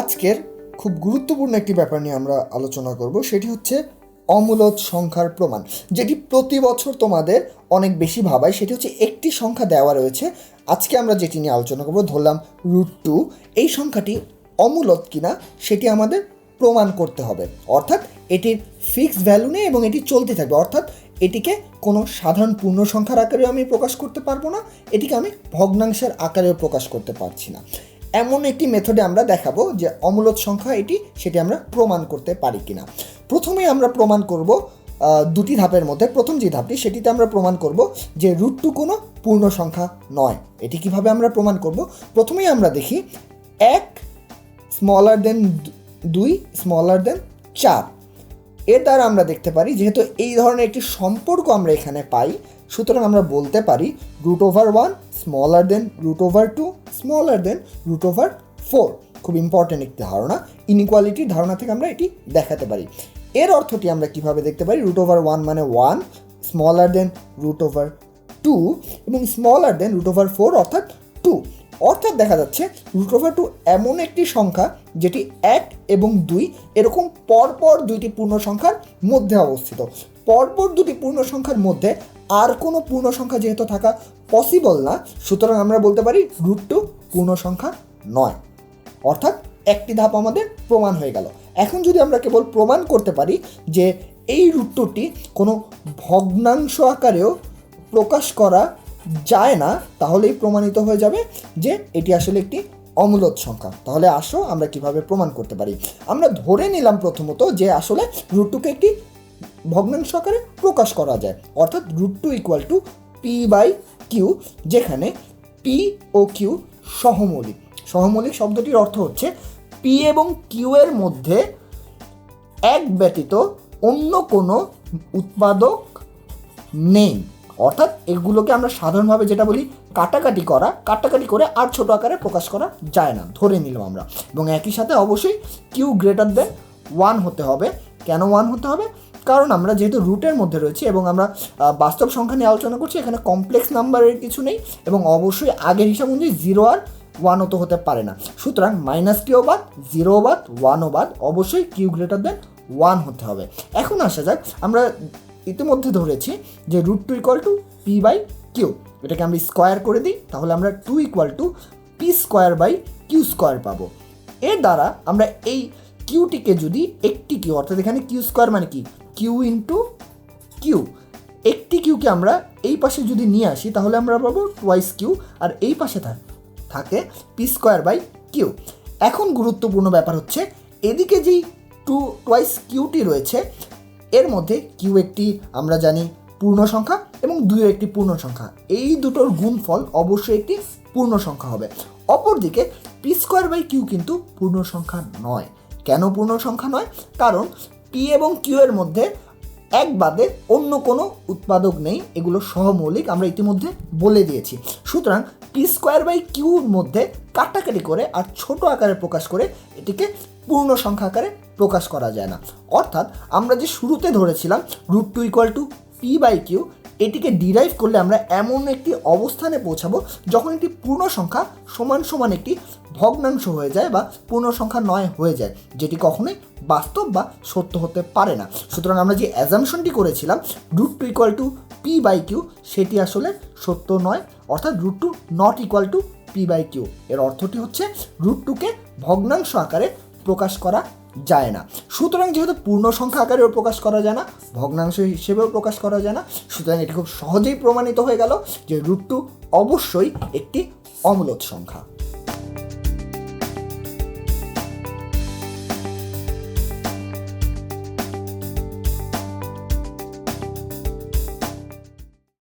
আজকের খুব গুরুত্বপূর্ণ একটি ব্যাপার নিয়ে আমরা আলোচনা করব, সেটি হচ্ছে অমূলত সংখ্যার প্রমাণ, যেটি প্রতি বছর তোমাদের অনেক বেশি ভাবায়, সেটি হচ্ছে একটি সংখ্যা দেওয়া রয়েছে। আজকে আমরা যেটি নিয়ে আলোচনা করব, ধরলাম রুট টু এই সংখ্যাটি অমূলত কিনা সেটি আমাদের প্রমাণ করতে হবে। অর্থাৎ এটির ফিক্সড ভ্যালু নেই এবং এটি চলতে থাকবে, অর্থাৎ এটিকে কোনো সাধারণ পূর্ণ সংখ্যার আকারেও আমি প্রকাশ করতে পারব না, এটিকে আমি ভগ্নাংশের আকারেও প্রকাশ করতে পারছি না। এমন একটি মেথডে আমরা দেখাবো যে অমূলত সংখ্যা এটি, সেটি আমরা প্রমাণ করতে পারি কিনা। প্রথমে আমরা প্রমাণ করব দুটি ধাপের মধ্যে। প্রথম যে ধাপটি, সেটিতে আমরা প্রমাণ করব যে রুট টু কোনো পূর্ণ সংখ্যা নয়। এটি কীভাবে আমরা প্রমাণ করব? প্রথমেই আমরা দেখি, এক স্মলার দেন দুই স্মলার দেন চার। এর দ্বারা আমরা দেখতে পারি, যেহেতু এই ধরনের একটি সম্পর্ক আমরা এখানে পাই, সুতরাং আমরা বলতে পারি root over one smaller then root over two smaller then root over four খুব ইম্পর্টেন্ট একটি ধারণা। ইনইকুয়ালিটির ধারণা থেকে আমরা এটি দেখাতে পারি। এর অর্থটি আমরা কীভাবে দেখতে পারি? রুট ওভার ওয়ান মানে one smaller then root over two এবং smaller then root over four অর্থাৎ টু অর্থাৎ দেখা যাচ্ছে রুট ওভার টু এমন একটি সংখ্যা যেটি এক এবং দুই এরকম পরপর দুইটি পূর্ণ সংখ্যার মধ্যে অবস্থিত। পরপর দুটি পূর্ণ সংখ্যার মধ্যে আর কোনো পূর্ণ সংখ্যা যেহেতু থাকা পসিবল না, সুতরাং আমরা বলতে পারি রুট টু পূর্ণ সংখ্যা নয়। অর্থাৎ একটি ধাপ আমাদের প্রমাণ হয়ে গেল। এখন যদি আমরা কেবল প্রমাণ করতে পারি যে এই রুটটি কোনো ভগ্নাংশ আকারেও প্রকাশ করা যায় না, তাহলেই প্রমাণিত হয়ে যাবে যে এটি আসলে একটি অমূলত সংখ্যা। তাহলে আসো, আমরা কীভাবে প্রমাণ করতে পারি? আমরা ধরে নিলাম প্রথমত যে আসলে রুটটুকে একটি ভগ্নাংশ আকারে প্রকাশ করা যায়। অর্থাৎ root two equal to p by q যেখানে পি ও কিউ সহমৌলিক। সহমৌলিক শব্দটির অর্থ হচ্ছে পি এবং কিউ এর মধ্যে এক ব্যতীত অন্য কোনো উৎপাদক নেই। অর্থাৎ এগুলোকে আমরা সাধারণভাবে যেটা বলি কাটাকাটি করা, কাটাকাটি করে আর ছোট আকারে প্রকাশ করা যায় না, ধরে নিলাম আমরা। এবং একই সাথে অবশ্যই কিউ গ্রেটার দেন ওয়ান হতে হবে। কেন ওয়ান হতে হবে? কারণ আমরা যেহেতু রুটের মধ্যে রয়েছি এবং আমরা বাস্তব সংখ্যা নিয়ে আলোচনা করছি, এখানে কমপ্লেক্স নাম্বারের কিছু নেই এবং অবশ্যই আগের হিসাব অনুযায়ী জিরো আর ওয়ানও তো হতে পারে না। সুতরাং মাইনাস কিউ বাদ জিরো বাদ ওয়ানও বাদ, অবশ্যই কিউ গ্রেটার দেন ওয়ান হতে হবে। এখন আসা যাক, আমরা ইতিমধ্যে ধরেছি যে root two equal to p by q এটাকে আমরা স্কোয়ার করে দিই, তাহলে আমরা two equal to p square by q square পাবো। এর দ্বারা আমরা এই কিউটিকে যদি একটি কিউ অর্থাৎ এখানে কিউ স্কোয়ার মানে কি? কিউ ইন্টু কিউ একটি কিউকে আমরা এই পাশে যদি নিয়ে আসি, তাহলে আমরা পাবো টুয়াইস কিউ আর এই পাশে থাক থাকে পি স্কোয়ার বাই কিউ এখন গুরুত্বপূর্ণ ব্যাপার হচ্ছে, এদিকে যেই টু টুয়াইস কিউটি রয়েছে এর মধ্যে কিউ একটি, আমরা জানি পূর্ণ সংখ্যা এবং দুইও একটি পূর্ণ সংখ্যা। এই দুটোর গুণফল অবশ্যই একটি পূর্ণ সংখ্যা হবে। অপরদিকে পি স্কোয়ার বাই কিউ কিন্তু পূর্ণ সংখ্যা নয়। কেন পূর্ণ সংখ্যা নয়? কারণ পি এবং কিউ এর মধ্যে এক বাদে অন্য কোনো উৎপাদক নেই। এগুলো সহমৌলিক, আমরা ইতিমধ্যে বলে দিয়েছি। সুতরাং পি স্কোয়ার বাই কিউর মধ্যে কাটাকাটি করে আর ছোট আকারে প্রকাশ করে এটিকে পূর্ণ সংখ্যা আকারে প্রকাশ করা যায় না। অর্থাৎ আমরা যে শুরুতে ধরেছিলাম root two equal to p by q এটিকে ডিরাইভ করলে আমরা এমন একটি অবস্থানে পৌঁছাবো যখন একটি পূর্ণ সংখ্যা সমান সমান একটি ভগ্নাংশ হয়ে যায় বা পূর্ণ সংখ্যা নয় হয়ে যায়, যেটি কখনোই বাস্তব বা সত্য হতে পারে না। সুতরাং আমরা যে অ্যাজামশনটি করেছিলাম root two equal to p by q সেটি আসলে সত্য নয়, অর্থাৎ root two not equal to p by q এর অর্থটি হচ্ছে রুট টুকে ভগ্নাংশ আকারে প্রকাশ করা যায় না। সুতরাং যেহেতু পূর্ণ সংখ্যা আকারেও প্রকাশ করা যায় না, ভগ্নাংশ হিসেবেও প্রকাশ করা যায় না, সুতরাং এটি খুব সহজেই প্রমাণিত হয়ে গেল যে রুট টু অবশ্যই একটি অমূলত সংখ্যা।